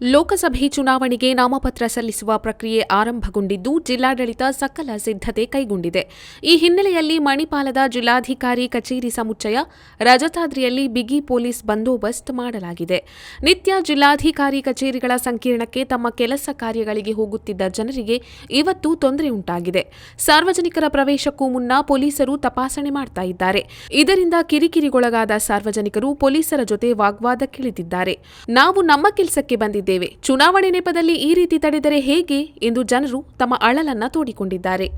ಲೋಕಸಭೆ ಚುನಾವಣೆಗೆ ನಾಮಪತ್ರ ಸಲ್ಲಿಸುವ ಪ್ರಕ್ರಿಯೆ ಆರಂಭಗೊಂಡಿದ್ದು ಜಿಲ್ಲಾಡಳಿತ ಸಕಲ ಸಿದ್ಧತೆ ಕೈಗೊಂಡಿದೆ. ಈ ಹಿನ್ನೆಲೆಯಲ್ಲಿ ಮಣಿಪಾಲದ ಜಿಲ್ಲಾಧಿಕಾರಿ ಕಚೇರಿ ಸಮುಚ್ಚಯ, ರಜತಾದ್ರಿಯಲ್ಲಿ ಬಿಗಿ ಪೊಲೀಸ್ ಬಂದೋಬಸ್ತ್ ಮಾಡಲಾಗಿದೆ. ನಿತ್ಯ ಜಿಲ್ಲಾಧಿಕಾರಿ ಕಚೇರಿಗಳ ಸಂಕೀರ್ಣಕ್ಕೆ ತಮ್ಮ ಕೆಲಸ ಕಾರ್ಯಗಳಿಗೆ ಹೋಗುತ್ತಿದ್ದ ಜನರಿಗೆ ಇವತ್ತು ತೊಂದರೆ ಉಂಟಾಗಿದೆ. ಸಾರ್ವಜನಿಕರ ಪ್ರವೇಶಕ್ಕೂ ಮುನ್ನ ಪೊಲೀಸರು ತಪಾಸಣೆ ಮಾಡ್ತಾ ಇದ್ದಾರೆ. ಇದರಿಂದ ಕಿರಿಕಿರಿಗೊಳಗಾದ ಸಾರ್ವಜನಿಕರು ಪೊಲೀಸರ ಜೊತೆ ವಾಗ್ವಾದಕ್ಕಿಳಿದಿದ್ದಾರೆ ನಾವು ನಮ್ಮ ಕೆಲಸಕ್ಕೆ ಬಂದಿದ್ದೇವೆ. ಚುನಾವಣೆ ನೆಪದಲ್ಲಿ ಈ ರೀತಿ ತಡೆದರೆ ಹೇಗೆ ಎಂದು ಜನರು ತಮ್ಮ ಅಳಲನ್ನ ತೋಡಿಕೊಂಡಿದ್ದಾರೆ.